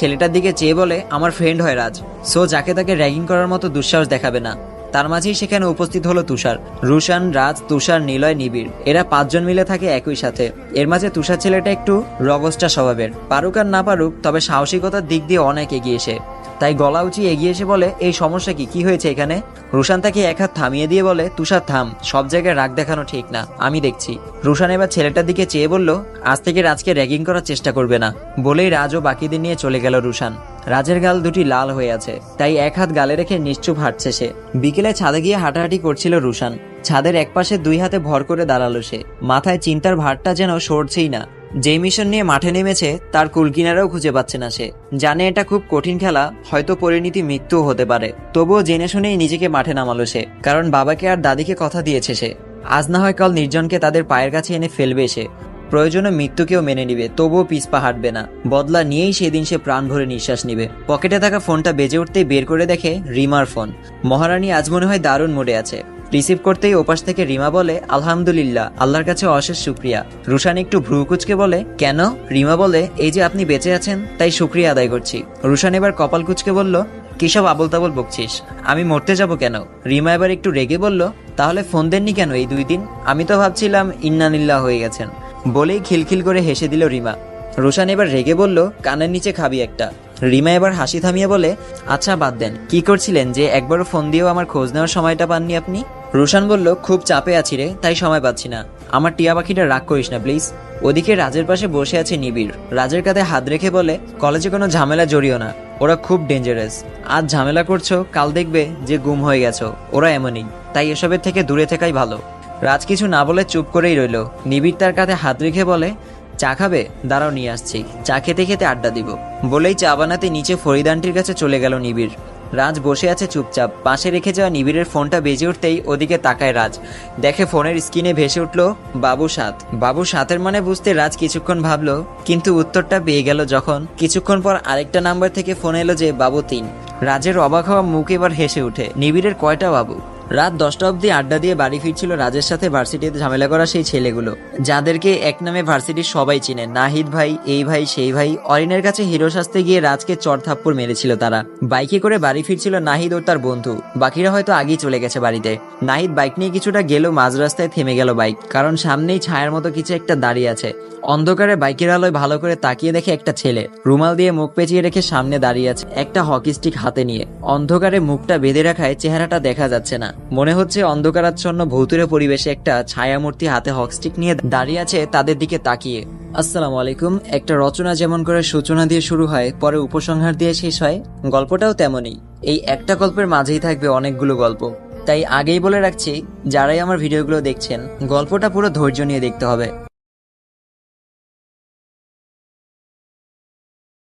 ছেলেটার দিকে চেয়ে বলে, আমার ফ্রেন্ড হয় রাজ। সো যাকে তাকে র্যাগিং করার মতো দুঃসাহস দেখাবে না। তার মাঝেই সেখানে উপস্থিত হলো তুষার। রুশান, রাজ, তুষার, নিলয়, নিবিড়। এরা পাঁচজন মিলে থাকে একই সাথে। এর মাঝে তুষার ছেলেটা একটু রগস্টা স্বভাবের। পারুক আর না পারুক, তবে সাহসিকতার দিক দিয়ে অনেক এগিয়ে এসে। তাই গলা উঁচিয়ে এগিয়ে এসে বলে, এই সমস্যা কি? কি হয়েছে এখানে? রুশান তাকে এক হাত থামিয়ে দিয়ে বলে, তুষার, থাম। সব জায়গায় রাগ দেখানো ঠিক না। আমি দেখছি। রুশান এবার ছেলেটার দিকে চেয়ে বলল, আজ থেকে রাজকে র্যাগিং করার চেষ্টা করবে না। বলেই রাজ ও বাকিদের নিয়ে চলে গেল রুশান। রাজের গাল দুটি লাল হয়ে আছে, তাই এক হাত গালে রেখে নিশ্চুপ হাঁটছে সে। বিকেলে ছাদে গিয়ে হাঁটাহাঁটি করছিল রুশান। ছাদের একপাশে দুই হাতে ভর করে দাঁড়াল সে। মাথায় চিন্তার ভারটা যেন সরছেই না। যে মিশন নিয়ে মাঠে নেমেছে, তার কুলকিনারাও খুঁজে পাচ্ছে না সে। জানে এটা খুব কঠিন খেলা, হয়তো পরিণতি মৃত্যুও হতে পারে। তবুও জেনে শুনেই নিজেকে মাঠে নামালো সে, কারণ বাবাকে আর দাদিকে কথা দিয়েছে সে। আজ না হয় কাল নির্জনকে তাদের পায়ের কাছে এনে ফেলবে সে। প্রয়োজনে মৃত্যুকেও মেনে নিবে, তবুও পিছপা হাঁটবে না। বদলা নিয়েই সেদিন সে প্রাণ ভরে নিঃশ্বাস নিবে। পকেটে থাকা ফোনটা বেজে উঠতেই বের করে দেখে রিমার ফোন। মহারানী আজ মনে হয় দারুণ মোডে আছে। রিসিভ করতেই ওপাশ থেকে রিমা বলে, আলহামদুলিল্লাহ, আল্লাহর কাছে অশেষ শুক্রিয়া। রুশান একটু ভ্রু কুচকে বলে, কেন? রিমা বলে, এই যে আপনি বেঁচে আছেন, তাই শুক্রিয়া আদায় করছি। রুশান এবার কপাল কুচকে বলল কিসব আবল তাবল বকছিস? আমি মরতে যাব কেন? রিমা এবার একটু রেগে বলল, তাহলে ফোন দেননি কেন এই দুই দিন? আমি তো ভাবছিলাম ইন্নানিল্লাহ হয়ে গেছেন। বলেই খিলখিল করে হেসে দিল রিমা। রোশান এবার রেগে বলল, কানের নিচে খাবি একটা। রিমা এবার হাসি থামিয়ে বলে আচ্ছা বাদ দেন। কি করছিলেন যে একবারও ফোন দিয়েও আমার খোঁজ নেওয়ার সময়টা পাননি আপনি? রোশান বলল, খুব চাপে আছি রে, তাই সময় পাচ্ছি না। আমার টিয়া পাখিটা রাগ করিস না, প্লিজ। ওদিকে রাজের পাশে বসে আছে নিবিড়। রাজের কাঁধে হাত রেখে বলে, কলেজে কোনো ঝামেলা জড়িও না। ওরা খুব ডেঞ্জারাস আজ ঝামেলা করছ, কাল দেখবে যে গুম হয়ে গেছো। ওরা এমনই, তাই এসবের থেকে দূরে থাকাই ভালো। রাজ কিছু না বলে চুপ করেই রইল। নিবিড় তার কাঁধে হাত রেখে বলে চা খাবে? দাঁড়াও, নিয়ে আসছি। চা খেতে খেতে আড্ডা দিব। বলেই চা বানাতে নিচে ফরিদানটির কাছে চলে গেল নিবিড়। রাজ বসে আছে চুপচাপ। পাশে রেখে যাওয়া নিবিড়ের ফোনটা বেজে উঠতেই ওদিকে তাকায় রাজ। দেখে ফোনের স্ক্রিনে ভেসে উঠল, বাবু সাত। বাবু সাতের মানে বুঝতে রাজ কিছুক্ষণ ভাবল, কিন্তু উত্তরটা পেয়ে গেল যখন কিছুক্ষণ পর আরেকটা নাম্বার থেকে ফোন এলো যে বাবু তিন। রাজের অবাক হওয়া মুখ এবার হেসে ওঠে। নিবিড়ের কয়টা বাবু? রাত দশটা অবধি আড্ডা দিয়ে বাড়ি ফিরছিল রাজের সাথে ভার্সিটিতে ঝামেলা করা সেই ছেলেগুলো। যাদেরকে এক নামে ভার্সিটির সবাই চিনে, নাহিদ ভাই, এই ভাই, সেই ভাই। অরিনের কাছে হিরো সাজতে গিয়ে রাজকে চর থাপ্পড় মেরেছিল তারা। বাইকে করে বাড়ি ফিরছিল নাহিদ ও তার বন্ধু। বাকিরা হয়তো আগেই চলে গেছে বাড়িতে। নাহিদ বাইক নিয়ে কিছুটা গেলেও মাঝ রাস্তায় থেমে গেল বাইক, কারণ সামনেই ছায়ার মতো কিছু একটা দাঁড়িয়ে আছে। অন্ধকারে বাইকের আলোয় ভালো করে তাকিয়ে দেখে একটা ছেলে। রুমাল দিয়ে মুখ পেঁচিয়ে রেখে সামনে দাঁড়িয়ে আছে একটা হকি স্টিক হাতে নিয়ে। অন্ধকারে মুখটা বেঁধে রাখায় চেহারাটা দেখা যাচ্ছে না। মনে হচ্ছে অন্ধকারাচ্ছন্ন ভৌতুরে পরিবেশে একটা ছায়ামূর্তি হাতে হকস্টিক নিয়ে দাঁড়িয়ে আছে তাদের দিকে তাকিয়ে। আসসালামু আলাইকুম। একটা রচনা যেমন করে সূচনা দিয়ে শুরু হয়, পরে উপসংহার দিয়ে শেষ হয়, গল্পটাও তেমনই। এই একটা গল্পের মাঝেই থাকবে অনেকগুলো গল্প। তাই আগেই বলে রাখছি, যারাই আমার ভিডিওগুলো দেখছেন, গল্পটা পুরো ধৈর্য নিয়ে দেখতে হবে।